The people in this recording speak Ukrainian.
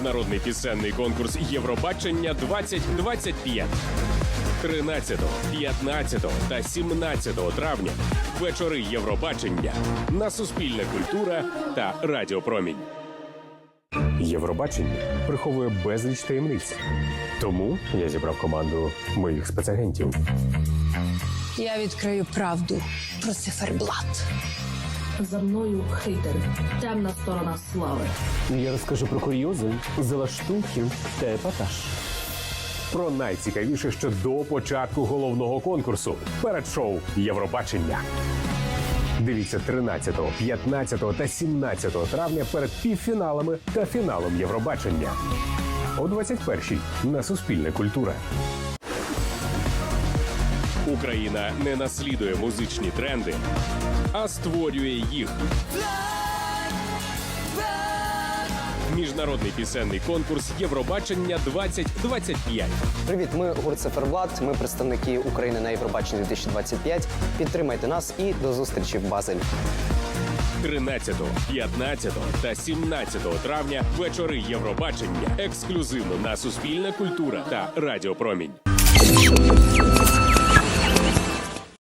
міжнародний пісенний конкурс Євробачення 2025. 13, 15 та 17 травня вечори Євробачення на Суспільне культура та Радіопромінь. Євробачення приховує безліч таємниць. Тому я зібрав команду моїх спецагентів. Я відкрию правду про циферблат. За мною хейтери. Темна сторона слави. Я розкажу про курйози, залаштунки та епатаж. Про найцікавіше ще до початку головного конкурсу перед шоу Євробачення. Дивіться 13, 15 та 17 травня перед півфіналами та фіналом Євробачення. О 21-й на Суспільне культура. Україна не наслідує музичні тренди, а створює їх. Міжнародний пісенний конкурс Євробачення 2025. Привіт, ми гурт Циферблат. Ми представники України на Євробаченні 2025. Підтримайте нас і до зустрічі в Базелі. 13, 15 та 17 травня вечори Євробачення ексклюзивно на Суспільна культура та Радіопромінь.